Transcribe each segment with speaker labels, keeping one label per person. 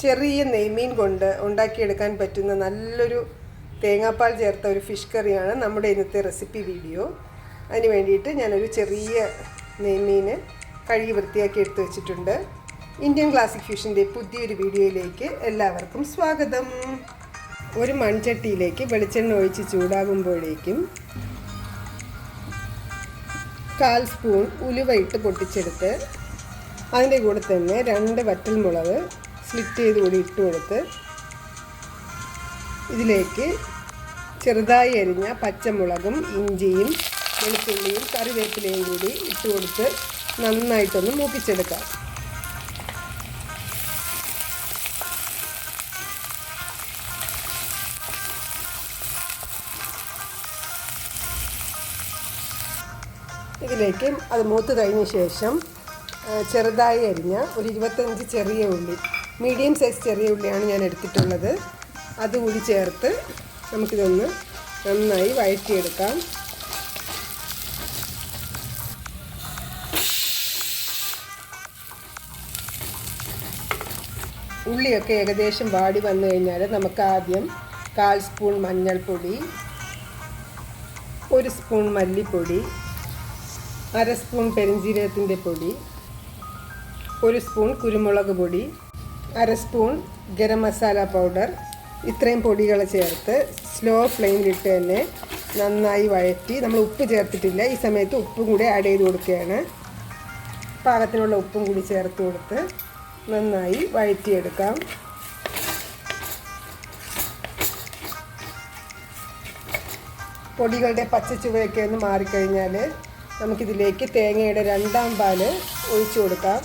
Speaker 1: ചെറിയ നെയ്മീൻ കൊണ്ട് ഉണ്ടാക്കിയെടുക്കാൻ പറ്റുന്ന നല്ലൊരു തേങ്ങാപ്പാൽ ചേർത്ത ഒരു ഫിഷ് കറിയാണ് നമ്മുടെ ഇന്നത്തെ റെസിപ്പി വീഡിയോ. അതിന് വേണ്ടിയിട്ട് ഞാനൊരു ചെറിയ നെയ്മീന് കഴുകി വൃത്തിയാക്കി എടുത്തു വെച്ചിട്ടുണ്ട്. ഇന്ത്യൻ ക്ലാസിക് ഫിഷിന്റെ പുതിയൊരു വീഡിയോയിലേക്ക് എല്ലാവർക്കും സ്വാഗതം. ഒരു മൺചട്ടിയിലേക്ക് വെളിച്ചെണ്ണ ഒഴിച്ച് ചൂടാകുമ്പോഴേക്കും കാൽ സ്പൂൺ ഉലുവ ഇട്ട് പൊട്ടിച്ചെടുത്ത് അതിന്റെ കൂടെ തന്നെ രണ്ട് വറ്റൽമുളക് സ്ലിറ്റ് ചെയ്ത് കൂടി ഇട്ട് കൊടുത്ത് ഇതിലേക്ക് ചെറുതായി അരിഞ്ഞ പച്ചമുളകും ഇഞ്ചിയും വെളുത്തുള്ളിയും കറിവേപ്പിലയും കൂടി ഇട്ട് കൊടുത്ത് നന്നായിട്ടൊന്ന് മൂപ്പിച്ചെടുക്കാം. ഇതിലേക്ക് അത് മൂത്ത് കഴിഞ്ഞ ശേഷം ചെറുതായി അരിഞ്ഞ ഒരു ഇരുപത്തഞ്ച് ചെറിയ ഉള്ളി മീഡിയം സൈസ് ചെറിയ ഉള്ളിയാണ് ഞാൻ എടുത്തിട്ടുള്ളത്. അതുകൂടി ചേർത്ത് നമുക്കിതൊന്ന് നന്നായി വഴറ്റിയെടുക്കാം. ഉള്ളിയൊക്കെ ഏകദേശം വാടി വന്നു കഴിഞ്ഞാൽ നമുക്ക് ആദ്യം കാൽ സ്പൂൺ മഞ്ഞൾപ്പൊടി ഒരു സ്പൂൺ മല്ലിപ്പൊടി അര സ്പൂൺ പെരിഞ്ജീരകത്തിന്റെ പൊടി ഒരു സ്പൂൺ കുരുമുളക് പൊടി അര സ്പൂൺ ഗരം മസാല പൗഡർ ഇത്രയും പൊടികൾ ചേർത്ത് സ്ലോ ഫ്ലെയിമിലിട്ട് തന്നെ നന്നായി വഴറ്റി നമ്മൾ ഉപ്പ് ചേർത്തിട്ടില്ല ഈ സമയത്ത് ഉപ്പും കൂടി ആഡ് ചെയ്ത് കൊടുക്കുകയാണ്. പാകത്തിനുള്ള ഉപ്പും കൂടി ചേർത്ത് കൊടുത്ത് നന്നായി വഴറ്റിയെടുക്കാം. പൊടികളുടെ പച്ച ചുവയൊക്കെ ഒന്ന് മാറിക്കഴിഞ്ഞാൽ നമുക്കിതിലേക്ക് തേങ്ങയുടെ രണ്ടാം പാൽ ഒഴിച്ചു കൊടുക്കാം.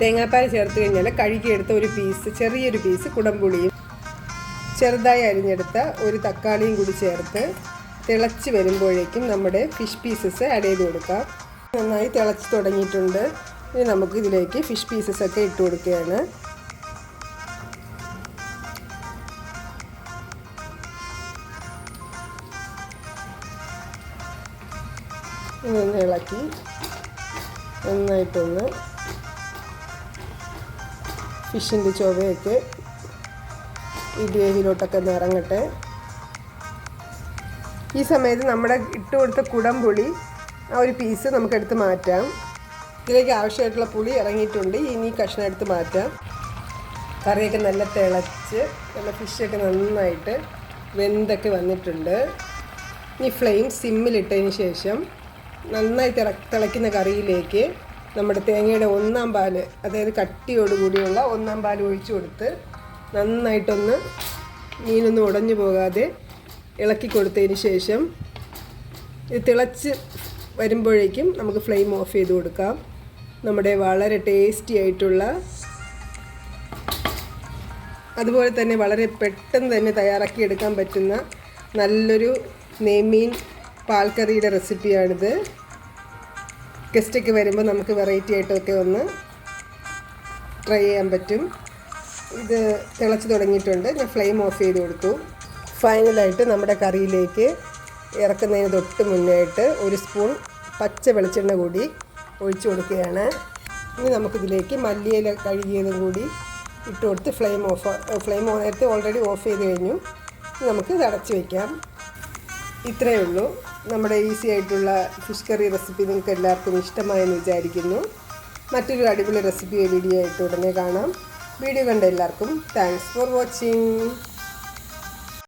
Speaker 1: തേങ്ങാപ്പാൽ ചേർത്ത് കഴിഞ്ഞാൽ കഴുകിയെടുത്ത ഒരു പീസ് ചെറിയൊരു പീസ് കുടംപുളിയും ചെറുതായി അരിഞ്ഞെടുത്ത ഒരു തക്കാളിയും കൂടി ചേർത്ത് തിളച്ച് വരുമ്പോഴേക്കും നമ്മുടെ ഫിഷ് പീസസ് ആഡ് ചെയ്ത് കൊടുക്കാം. നന്നായി തിളച്ച് തുടങ്ങിയിട്ടുണ്ട്. ഇനി നമുക്ക് ഇതിലേക്ക് ഫിഷ് പീസസ് ഒക്കെ ഇട്ട് കൊടുക്കുകയാണ്. ഇളക്കി നന്നായിട്ടൊന്ന് ഫിഷിന്റെ ചുവയൊക്കെ ഈ ഗ്രേവിയിലോട്ടൊക്കെ ഒന്ന് ഇറങ്ങട്ടെ. ഈ സമയത്ത് നമ്മുടെ ഇട്ട് കൊടുത്ത കുടംപുളി ആ ഒരു പീസ് നമുക്കെടുത്ത് മാറ്റാം. ഇതിലേക്ക് ആവശ്യമായിട്ടുള്ള പുളി ഇറങ്ങിയിട്ടുണ്ട്. ഇനി കഷ്ണം എടുത്ത് മാറ്റാം. കറിയൊക്കെ നല്ല തിളച്ച് നല്ല ഫിഷൊക്കെ നന്നായിട്ട് വെന്തൊക്കെ വന്നിട്ടുണ്ട്. ഇനി ഫ്ലെയിം സിമ്മിലിട്ടതിന് ശേഷം നന്നായി തിള തിളയ്ക്കുന്ന കറിയിലേക്ക് നമ്മുടെ തേങ്ങയുടെ ഒന്നാം പാൽ അതായത് കട്ടിയോടുകൂടിയുള്ള ഒന്നാം പാൽ ഒഴിച്ചു കൊടുത്ത് നന്നായിട്ടൊന്ന് മീനൊന്നും ഉടഞ്ഞു പോകാതെ ഇളക്കി കൊടുത്തതിന് ശേഷം ഇത് തിളച്ച് വരുമ്പോഴേക്കും നമുക്ക് ഫ്ലെയിം ഓഫ് ചെയ്ത് കൊടുക്കാം. നമ്മുടെ വളരെ ടേസ്റ്റി ആയിട്ടുള്ള അതുപോലെ തന്നെ വളരെ പെട്ടെന്ന് തന്നെ തയ്യാറാക്കി എടുക്കാൻ പറ്റുന്ന നല്ലൊരു നെയ്മീൻ പാൽക്കറിയുടെ റെസിപ്പിയാണിത്. ഗസ്റ്റൊക്കെ വരുമ്പോൾ നമുക്ക് വെറൈറ്റി ആയിട്ടൊക്കെ ഒന്ന് ട്രൈ ചെയ്യാൻ പറ്റും. ഇത് തിളച്ച് തുടങ്ങിയിട്ടുണ്ട്. ഞാൻ ഫ്ലെയിം ഓഫ് ചെയ്ത് കൊടുത്തു. ഫൈനലായിട്ട് നമ്മുടെ കറിയിലേക്ക് ഇറക്കുന്നതിന് തൊട്ട് മുന്നായിട്ട് ഒരു സ്പൂൺ പച്ച വെളിച്ചെണ്ണ കൂടി ഒഴിച്ചു കൊടുക്കുകയാണ്. ഇനി നമുക്കിതിലേക്ക് മല്ലിയില കഴുകിയതും കൂടി ഇട്ട് കൊടുത്ത് ഫ്ലെയിം ഓഫ് ഫ്ലെയിം നേരത്തെ ഓൾറെഡി ഓഫ് ചെയ്ത് കഴിഞ്ഞു. നമുക്ക് ഇത് അടച്ചു വയ്ക്കാം ഇത്രയേ ഉള്ളൂ. നമ്മുടെ ഈസി ആയിട്ടുള്ള ഫിഷ് കറി റെസിപ്പി നിങ്ങൾക്ക് എല്ലാവർക്കും ഇഷ്ടമായെന്ന് വിചാരിക്കുന്നു. മറ്റൊരു അടിപൊളി റെസിപ്പി വീഡിയോ ആയിട്ട് ഉടനെ കാണാം. വീഡിയോ കണ്ട എല്ലാവർക്കും താങ്ക്സ് ഫോർ വാച്ചിങ്